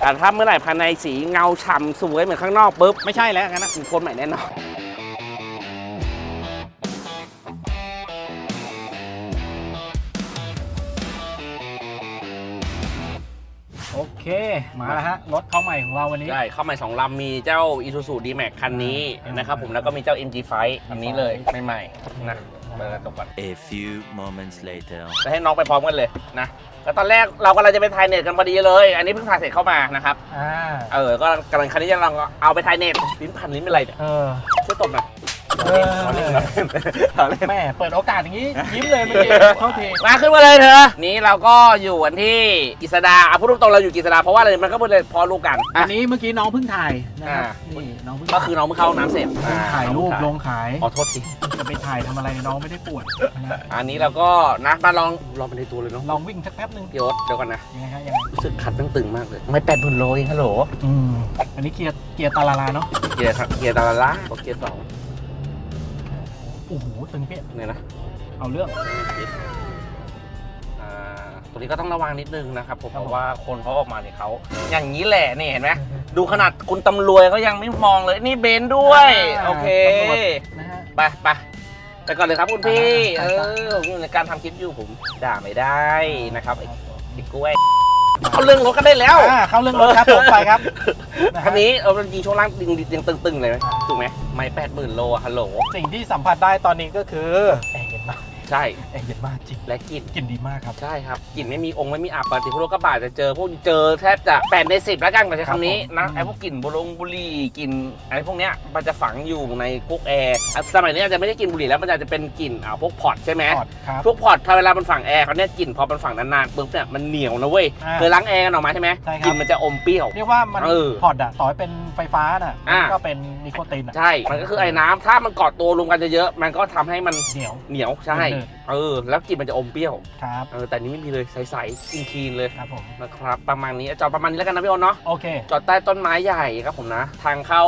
แต่ถ้าเมื่อไหร่ภายในสีเงาฉ่ำสวยเหมือนข้างนอกปุ๊บไม่ใช่แล้วงั้นนะคือคนใหม่แน่นอนโอเค มาแล้วฮะ รถเข้าใหม่ของเราวันนี้ ใช่ เข้ามาสองลำ มีเจ้า Isuzu D-Max คันนี้อ่านนะครับผมแล้วก็มีเจ้า MG5 คันนี้เลย ใหม่ ๆ นะ เบอร์ตกก่อน A few moments later. จะให้น้องไปพร้อมกันเลยนะก็ตอนแรกเรากำลังจะไปถ่ายเน็ตกันพอดีเลย อันนี้เพิ่งถ่ายเสร็จเข้ามานะครับ อ่า เออ ก็กำลังคันนี้จะลองเอาไปถ่ายเน็ตลิ้นพันลิ้นเป็นไรเนี่ยเออช่วยตบหน่อย เออเราเล่นเราเล่นเราเล่น แม่เปิดโอกาสอย่างนี้ ยิ้มเลยเมื่อกี้เท่าที มาขึ้นมาเลยเธอ นี้เราก็อยู่กันที่กิษดาอะพูดตรงๆเราอยู่กิษดาเพราะว่าอะไรมันก็เป็นพอลูกกันอัอะ นนี้เมื่อกี้น้องเพิ่งถ่ายนะครับอ่านี่น้องเพิ่งก็คือน้องเพิ่งเข้าห้องน้ำเสร็จเพิ่งถ่ายรูปลงขายขอโทษที จะไปถ่ายทำอะไรน้องไม่ได้ปวดนะอันนี้เราก็นะมาลองลองไปในตัวเลยเนาะลองวิ่งสักแป๊บนึงพี่โอ๊ตเดี๋ยวก่อนนะ ยังไงฮะยังไงรู้สึกขัดตึงๆมากเลย ไม่แปดพันโลเองฮัลโหลอืมอันนี้เกียร์เกียร์ตาลาลาเนาะเกียร์ครับเกียร์ตาลาล่าเกียร์สอง โอ้โหตึงเปี้ยเนี่ยนะเอาเรื่องอ่าตัวนี้ก็ต้องระวังนิดนึงนะครับผมครับเพผมราะว่าคนเขาออกมาเนี่ยเขาอย่างนี้แหละนี่เห็นไหมดูขนาดคุณตำรวจเขายังไม่มองเลยนี่เบนซ์ด้วยอ่าโอเคตำรวจนะฮะไปไปไปก่อนเลยครับคุณพี่เออ่าอผมอยู่ในการทำคลิปอยู่ผมด่าไม่ได้นะครับไอ้ไอ้กล้วย เอาเรื่องรถกันได้แล้วอ่าเข้าเรื่องรถครับผมไปครับนะฮะคันนี้เอาจริงๆช่วงล่างดึงยังตึงๆเลยไหมถูกไหมไม่แปดหมื่นโลอะฮัลโหล สิ่งที่สัมผัสได้ตอนนี้ก็คือ แอร์เย็นมาก ใช่แอร์เย็นมากจริงและกลิ่นกลิ่นดีมากครับ ใช่ครับกลิ่นไม่มีองค์ไม่มีอับปกติพวกรถกระบะจะเจอพวกเจอแทบจะแปดในสิบแล้วกันกับใช้คำนี้ครับผมนะอืมไอ้พวกกลิ่นบุหรงบุหรี่กลิ่นอะไรพวกเนี้ยมันจะฝังอยู่ในพวกแอร์อะสมัยนี้อาจจะไม่ได้กลิ่นบุหรี่แล้วมันอาจจะเป็นกลิ่นอ่าพวกพอร์ตใช่ไหมพอร์ตครับพวกพอร์ตพอเวลามันฝังแอร์เขาเนี่ยกลิ่นพอมันฝังนานๆปุ๊บเนี่ยมันเหนียวนะเว้ยอ่าเคยล้างแอร์กันออกมาใช่ไหมใช่ครับกลิ่นมันจะอมเปรี้ยวเรียกว่ามันเออพอร์ตอะต่อให้เป็นไฟฟ้าน่ะอ่ามันก็เป็นนิโคตินอะใช่มันก็คือไอ้น้ำถ้ามันเกาะตัวรวมกันเยอะๆมันก็ทำให้มันเหนียวเหนียวใช่เออเออ แล้วกลิ่นมันจะอมเปรี้ยว ครับ เออ แต่นี้ไม่มีเลย ใสๆคลีนๆเลย ครับผม นะครับ ประมาณนี้จอดประมาณนี้แล้วกันนะพี่โอนเนาะ โอเค จอดใต้ต้นไม้ใหญ่ครับผมนะ ทางเข้า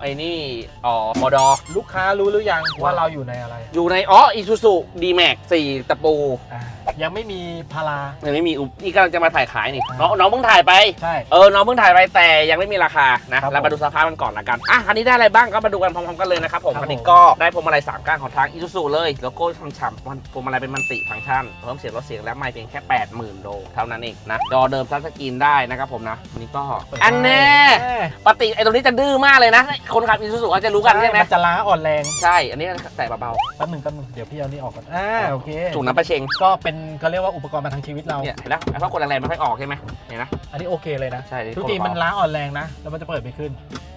ไอ้นี่ อ๋อมอดอ ลูกค้ารู้หรือยังว่าเราอยู่ในอะไร อยู่ใน อ๋อ อีซูซูดีแม็กสี่ตะปูอ่ายังไม่มีพารายังไม่มีอุปนี่กำลังจะมาถ่ายขายนี่อ่าน้องน้องเพิ่งถ่ายไป ใช่ เออ น้องเพิ่งถ่ายไปแต่ยังไม่มีราคา นะครับเรามาดูสภาพมันก่อนละกัน อะ คันนี้ได้อะไรบ้างก็มาดูกันพร้อมๆกันเลยนะครับผมครับคันนี้ผมก็ได้พวงมาลัยสามก้านของทางอีซูซูเลยโลโก้ฉ่ำๆมันพวงมาลัยเป็นมันติฟังก์ชันเพิ่มเสียงลดเสียงและไม่เพียงแค่ 80,000 โลเท่านั้นเองนะจอเดิมทัชสกรีนได้นะครับผมนะอันนี้ก็อันแน่เอ้ยปกติไอ้ตรงนี้จะดื้อมากเลยนะ คนขับอีซูซูเขาจะรู้กันใช่ไหมมันจะล้าอ่อนแรงใช่อันนี้แต่เบาแป๊บหนึงแป๊บหนึงเดี๋ยวพี่เอานี่ออกก่อนอ่าโอเคๆจุกน้ำประเชงก็เป็นเขาเรียกว่าอุปกรณ์มาทางชีวิตเราเนี่ยเห็นแล้วไอ้พวกคนแรงๆไม่ค่อยออกใช่ไหมเห็นนะอันนี้โอเคเลยนะใช่ทุกทีมันล้าอ่อนแรงนะแล้วมันจะเปิดไม่ขึ้น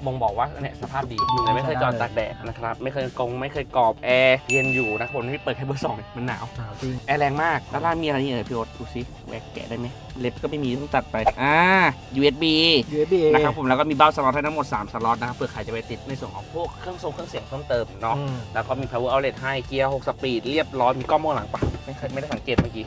บ่งบอกว่าเนี่ยสภาพดีอยู่เลยไม่เคยจอดตากแดดนะครับไม่เคยกงไม่เคยกรอบแอร์เย็นอยู่นะคนที่เปิดแค่เบอร์สองเนี่ยมันหนาวหนาวจริงแอร์แรงมากด้านล่างมีอะไรนี่เอ่ยพี่โอ๊ตดูซิแหวกแกะได้ไหมเล็บก็ไม่มีต้องตัดไปอ่า USB USB นะครับผมแล้วก็มีเบ้าสล็อตให้ทั้งหมด 3 สล็อตนะครับเผื่อใครจะไปติดในส่วนของพวกเครื่องทรงเครื่องเสียงเพิ่มเติมเนาะอืมแล้วก็มี power outlet ให้เกียร์6สปีดเรียบร้อยมีกล้องมองหลังปะไม่เคยไม่ได้สังเกตเมื่อกี้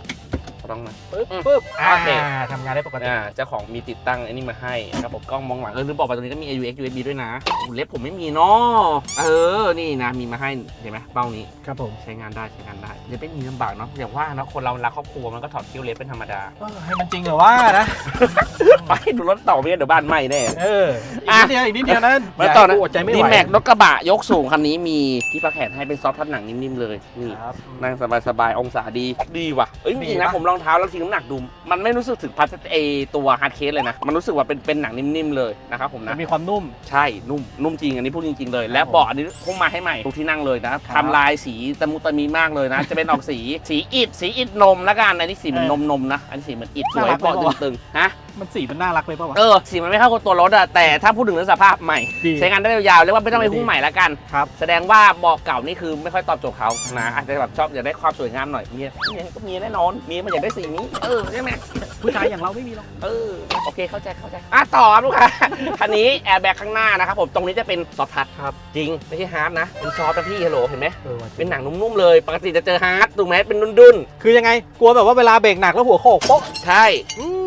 ต้องมาปึ๊บอืมปึ๊บอ่าโอเคทำงานได้ปกติอ่าเจ้าของมีติดตั้งไอ้นี่มาให้นะครับผมกล้องมองหลังเออลืมบอกไปตรงนี้ก็มี AUX USB ด้วยนะอู้เล็บผมไม่มีเนาะเออนี่นะมีมาให้เห็นไหมเบ้านี้ครับผมใช้งานได้ใช้งานได้เล็บไม่มีลำบากเนาะอย่างว่าเนาะคนเรารักครอบครัวมันก็ถอดคิ้วเล็บเป็นธรรมดาเออให้มันจริงเหรอว่านะไปดูรถต่อไปกันเดี๋ยวบ้านไหม้แน่เอออีกนิดเดียวอีกนิดเดียวนะมาต่อนะย่าให้กูอดใจไม่ไหดีวแม็กรถกระบะยกสูงคันนี้มีที่ประแขนให้เป็นซอฟต์ทับหนังนิ่มๆเลยนี่ครับนั่งสบายๆองศาดีดีว่ะเอ้ยจดีริงๆนะปะผมรองเท้าแล้วทิ้งน้ำหนักดู มันไม่รู้สึกถึงพัสเอตัวฮาร์ดเคสเลยนะ มันรู้สึกว่าเป็นเป็นหนังนิ่มๆเลยนะครับผมมันะนมีความนุ่ม ใช่ นุ่ม นุ่มจริง อันนี้พูดจริงๆเลย และผมเบาะอันนี้พุ่งมาให้ใหม่ทุกที่นั่งเลยนะทำลายสีตะมุตะมีมากเลยนะ จะเป็นออกสี สีอิฐ สีอิฐนมแล้วกัน อันนี้สีเหมือนนมนมๆนะ อันนี้สีเหมือนอิฐสวยน่ารักเบาะเลยว่ะตึงๆ ฮะ มันสีมันน่ารักเลยป่าวะ เออสีมันไม่เข้ากับตัวรถอะแต่ถ้าพูดถึงเรื่องสภาพใหม่ ดีใช้งานได้ยาวๆเรียกว่าไม่ต้องไปพุ่งใหม่แล้วกัน ครับ แสดงว่าเบาะเก่านี่คือไม่ค่อยตอบโจทย์เขานะอาจจะแบบชอบอยากได้ความสวยงามหน่อยเมียเมียก็มีแน่นอนเมียมันอยากได้สีนี้เออใช่ไหมผู้ชายอย่างเราไม่มีหรอก เออโอเคเข้าใจเข้าใจอะต่อครับลูกค้าคันนี้แอร์แบ็กข้างหน้านะครับผมตรงนี้จะเป็นซอฟทัชครับ จริงไม่ใช่ฮาร์ดนะเป็นซอฟต์นะพี่ฮัลโหลเห็นไหมเออว่ะเป็นหนังนุ่มๆเลย ปกติจะเจอฮาร์ดถูกไหมเป็นดุนคือยังไง กลัวแบบว่าเวลาเบรกหนักแล้วหัวโขกโป๊ะ ๆใช่ อืม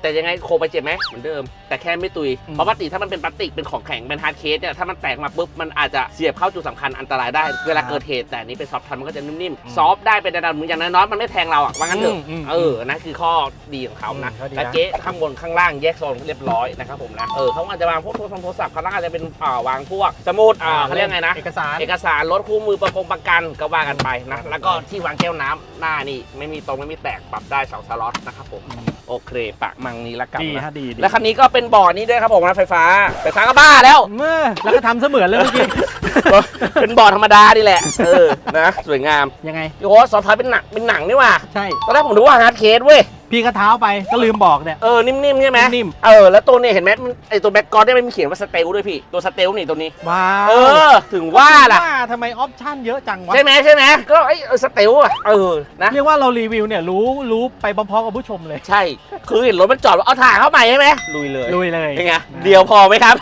แต่ยังไงโคไปเจ็บไหมเหมือนเดิม แต่แค่ไม่ตุยอืมเพราะปกติถ้ามันเป็นพลาสติกเป็นของแข็งเป็นฮาร์ดเคสเนี่ยถ้ามันแตกมาปุ๊บมันอาจจะเสียบเข้าจุดสำคัญอันตรายได้ เวลาเกิดเหตุแต่อันนี้เป็นซอฟท์ทันมันก็จะนิ่มอืมๆซอฟต์ได้เป็นระดับหนึ่งอย่างน้อยๆมันไม่แทงเราอะว่างั้นเถอะอืมอืมเออนั่นคือข้อดีของเขานะอืมข้อดีนะ และเก๊ะข้างบนข้างล่างแยกโซนเรียบร้อยนะครับผมนะเออเขาอาจจะวางพวกโทรศัพท์โทรศัพท์ข้างล่างอาจจะเป็นอ่าวางพวกสมุดอ่าเขาเรียกไงนะ เอกสาร เอกสารรถคู่มือประกงประกันก็ว่ากันไปนะ แล้วก็ที่วางแก้วน้ำหน้านี่ ไม่มีตรงไม่มีแตกปรับได้สองสล็อตนะครับผม โอเคปะมังนี้ละกันดีนะฮะดีดี และคันนี้ก็เป็นบอร์ดนี้ด้วยครับผมนะไฟฟ้าไฟฟ้าก็บ้าแล้ว เมื่อแล้วก็ทำเสมือนเลยเมื่อกี้ เป็นบอร์ดธรรมดานี่แหละเออนะ สวยงามยังไงโอ้โหซอฟต์ไทยเป็นหนังเป็นหนังนี่ว่ะใช่ ตอนแรกผมดูว่าฮาร์ดเคสเว้ย พี่ก็เท้าไปก็ลืมบอกเนี่ย เออ นิ่มๆใช่ไหมนิ่ม เออ แล้วตัวนี้เห็นไหมมันไอตัวแบ็กกรอนเนี่ยมันมีเขียนว่าสเตลด้วยพี่ ตัวสเตลนี่ตัวนี้ ว้าเอวอถึงว่าล่ะว่าทำไมออปชั่นเยอะจังวะ ใช่ไหมใช่ไหมก็ไอ้สเตลอะเออ นะ เรียกว่าเรารีวิวเนี่ยรู้รู้ไปพร้อมๆกับผู้ชมเลย ใช่ คือเห็นรถมันจอดเอาถ่ายเข้าใหม่ใช่ไหมลุยเลยลุยเลยเป็นไงเดียวพอไหมครับ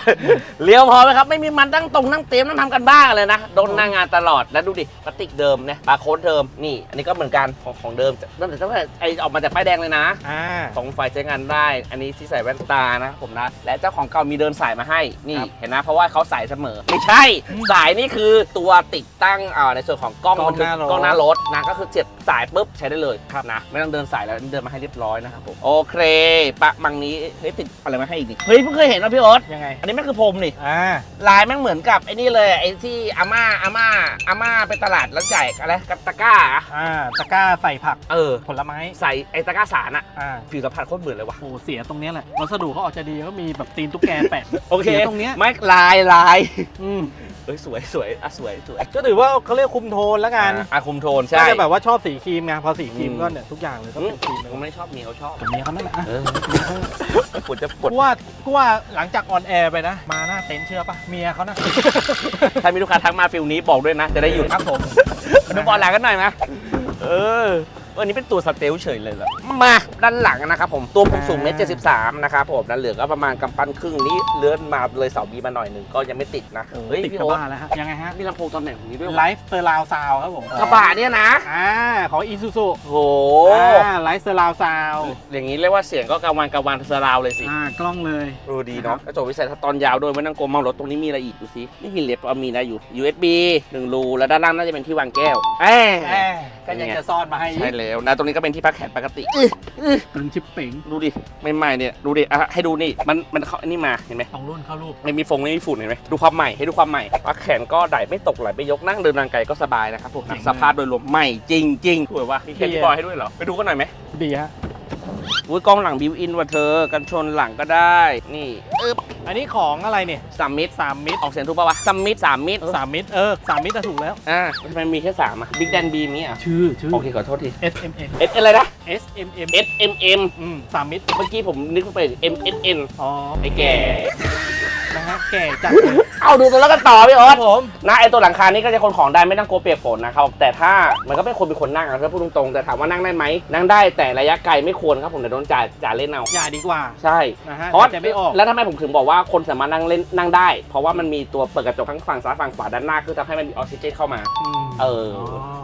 เลี้ยวพอไหมครับ ไม่มีมันตั้งตรงนั่งเต็มต้องทำกันบ้างเลยนะ โดนหน้างานตลอด แล้วดูดิ พลาสติกเดิมเนี่ยบาร์โค้ดเดิม นี่ อันนี้ก็เหมือนกันของของเดิมตั้งแต่ตั้งแต่ไอออกมาจากป้ายแดงเลยนะอ่าสองไฟใช้งานได้ อันนี้ที่ใส่แว่นตานะผมนะ และเจ้าของเก่ามีเดินสายมาให้ นี่ครับเห็นนะ เพราะว่าเขาสายเสมอ ไม่ใช่ สายนี่คือตัวติดตั้งอ่าในส่วนของกล้องกล้องบันทึกหน้ารถกล้องหน้ารถนะ ก็คือเสียบสายปุ๊บใช้ได้เลยนะ ไม่ต้องเดินสายแล้วเดินมาให้เรียบร้อยนะครับผม โอเค ปะมังนี้เฮ้ยติดอะไรมาให้อีกนี่ เฮ้ยเพิ่งเคยเห็นนะพี่โอ๊ตยังไง อันนี้แม่งคือพรมนี่ อ่า ลายแม่งเหมือนกับไอ้นี่เลยไอ้ที่อาม่าอาม่าอาม่าไปตลาดแล้วจ่ายอะไรกับตะกร้าอะอ่า ตะกร้าใส่ผักเออ ผลไม้ ใส่ไอ้ตะกร้าสารอะอ่าผิวสัมผัสโคตรเหมือนเลยว่ะ โอ้เสียตรงเนี้ยแหละวัสดุเขาออกจะดีก็มีแบบตีนตุ๊กแกแปะ โอเคเสียตรงเนี้ย ไม่ลายลายอืมเอ้ยสวยสวยอะสวยสวยก็ถือว่าเขาเรียกคุมโทนแล้วกันอาคุมโทนก็ใช่จะแบบว่าชอบสีครีมไงพอสีครีมอืม ก็เนี่ยทุกอย่างเลยก็เป็นครีมเลยผมไม่ชอบเมียเขาชอบกับเมียเขานั่นแหละอะเออปวดจะปวดกูว่ากูว่าหลังจากออนแอร์ไปนะ มาหน้าเต็นท์เชื่อปะเมียเขานะ ถ้ามีลูกค้าทักมาฟิลนี้บอกด้วยนะ จะได้หยุดครับผม ดูบอลหลังกันหน่อยไหม เออวันนี้เป็นตัวสเตลเฉยเลยเหรอ มาด้านหลังนะครับผมตัวผมสูงเมตรเจ็ดสิบสามนะครับผมด้านเหลือก็ประมาณกำปั้นครึ่งนี้เลื่อนมาเลยเสาบีมาหน่อยหนึ่งก็ยังไม่ติดนะเฮ้ยติดพี่กระโอ๊ตบะแล้วฮะยังไงฮะมีลำโพงตำแหน่งนี้ด้วยไลวะฟ์เซอร์ราวซาวครับผมกระบะเนี่ยนะอ่าของอีซูซูโหอ่าไลฟ์เซอร์ราวซาวอย่างนี้เรียกว่าเสียงก็กางวันกางวันสราวเลยสิอ่ากล้องเลยเออดีเนาะกระจกวิสัยทัศน์ตอนยาวด้วยไม่ต้องกลมมองรถตรงนี้มีอะไรอีกดูสิไม่มีเล็บเอามีนะอยู่ USB หนึ่งรูแล้วด้านล่างน่าจะเป็นที่วางแก้วแอบแหม ก็ยังจะซ่อนมาให้อีใช่กแล้วนะตรงนี้ก็เป็นที่พักแขนปกติตึงชิปเป๋งดูดิใหม่ๆเนี่ยดูดิอะให้ดูนี่มันมันเขาอันนี้มาเห็นไหมสองรุ่นเข้ารูปไม่มีฟงไม่มีฝุ่นเห็นไหมดูความใหม่ให้ดูความใหม่พักแขนก็ได้ไม่ตกไหลไม่ยกนั่งเดินทางไกลก็สบายนะครับผมนะสภาพโดยรวมใหม่จริงๆสวยว่ะมีเคสบอยให้ด้วยเหรอไปดูกันหน่อยไหมดีฮะอุ้ยกล้องหลังบิวอินว่ะเธอ กันชนหลังก็ได้ นี่ อึ๊บ อันนี้ของอะไรเนี่ยสามมิตรสามมิตรออกเสียงถูกป่าวะสามมิตรสามมิตรสามมิตรเออสามมิตรอะถูกแล้ว อ่าทำไมมีแค่สามอะบิ๊กแดนบีมีอะชื่อชื่อโอเคขอโทษที S M M S อะไรนะ S M M S M M อืมสามมิตรเมื่อกี้ผมนึกไป M S N อ๋อไอ้แก่ นะฮะแก่จัดเลยเอาดูตัวแล้วกันต่อพี่โอ๊คตรับผมนะไอตัวหลังคานี้ก็จะคนของได้ไม่ต้องกลัวเปียกฝนนะครับแต่ถ้ามันก็เป็นคนเป็นคนนั่งนะถ้าพูดตรงๆแต่ถามว่านั่งได้ไหมนั่งได้แต่ระยะไกลไม่ควรครับผมเดี๋ยวโดนจ่าจ่าเล่นเอาอย่าดีกว่าใช่ นะฮะเพราะว่าจะไม่ออก แล้วทำไมผมถึงบอกว่าคนสามารถนั่งเล่นนั่งได้ เพราะว่ามันมีตัวเปิดกระจกทั้งฝั่งซ้ายฝั่งขวาด้านหน้าคือทำให้มันมีออกซิเจนเข้ามามเออ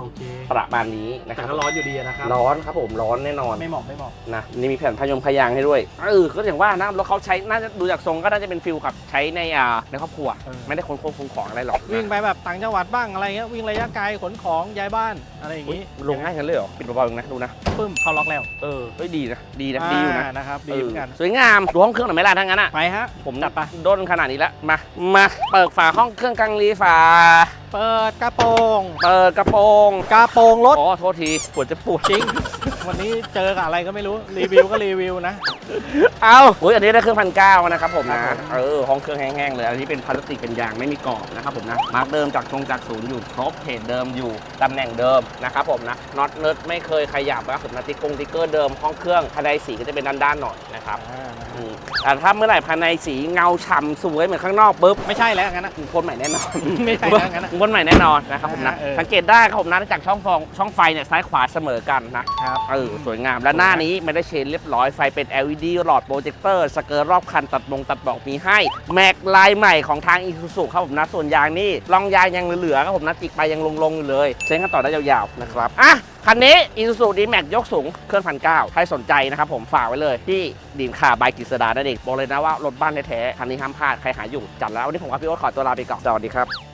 โอเคประมาณนี้นะคแต่รับก็ร้อนอยู่ดีอะนะครับ ร้อนครับผมร้อนแน่นอนไม่เหมาะไม่เหมาะนะนี่มีแผ่นพยงพยางให้ด้วยเออก็อย่างว่านะแล้วเขาใช้น่าจะดูจากทรงก็น่าจะเป็นฟิลกับใช้ในอ่าในครอบครัว เออ ไม่ได้ขนของขนของอะไรหรอกวิ่งไปแบบต่างจังหวัดบ้างอะไรเงี้ยวิ่งระยะไกลขนของย้ายบ้านอะไรอย่างอุ๊ยงี้ลงง่ายกันเลยเหรอ ปิดเบาๆเองนะ ดูนะ ปึ้มเข้าล็อกแล้วเออเฮ้ยดีนะ ดีนะ ดีอยู่นะานะครับดีเหมือนกันสวยงามดูห้องเครื่องหน่อยไหมล่ะทั้งนั้นอะ ไปฮะ ผมจัดไป ด้นขนาดนี้แล้ว มา มา เปิดฝาห้องเครื่องกังรีฝา เปิดกระโปรงเปิดกระโปรง กระโปรงรถ อ๋อ โทษที ปวดจะปวดจริง วันนี้เจอกับอะไรก็ไม่รู้ รีวิวก็รีวิวนะ เอาอุ้ยอันนี้ได้เครื่องพันเก้านะครับผมนะครับผมเออห้องเครื่องแห้งๆเลย อันนี้เป็นพลาสติกเป็นยางไม่มีกรอบนะครับผมนะ มาร์กเดิมจากชงจากศูนย์อยู่ครบเพจเดิมอยู่ตำแหน่งเดิมนะครับผมนะ น็อตเนิร์ดไม่เคยขยับนะครับผมนะติ๊กกงติ๊กเกอร์เดิมห้องเครื่องภายในสีก็จะเป็นด้านๆหน่อยนะครับอ่าอืมแต่ถ้าเมื่อไหร่ภายในสีเงาฉ่ำสวยเหมือนข้างนอกปุ๊บไม่ใช่แล้วงั้นนะคนใหม่แน่นอน ไม่ใช่แล้วงั้นนะคนใหม่แน่นอนนะครับผมนะ เออ สังเกตได้ครับผมนะจากช่องฟองช่องไฟเนี่ยซ้ายขวาเสมอกันนะครับ เออสวยงามและหน้านี้ไม่ได้เชนเรียบร้อยไฟเป็น LED หลอดโปรเจคเตอร์สเกิร์รอบคันตัดมงตัดบอกมีให้แม็กลายใหม่ของทางอีซูซูครับผมนะส่วนยางนี่รองยางยังเหลือๆครับผมนะจิกไปยังลงๆอยู่เลยใช้กันต่อได้ยาวๆนะครับอะคันนี้อีซูซูดีแม็กยกสูงเครื่องพันเก้าใครสนใจนะครับผมฝากไว้เลยที่ดีมคาบายกิษดานั่นเองบอกเลยนะว่ารถบ้านแท้ๆคันนี้ห้ามพลาดใครหาอยู่จัดแล้ววันนี้ผมกับพี่โอ๊ตขอตัวลาไปก่อนสวัสดีครับ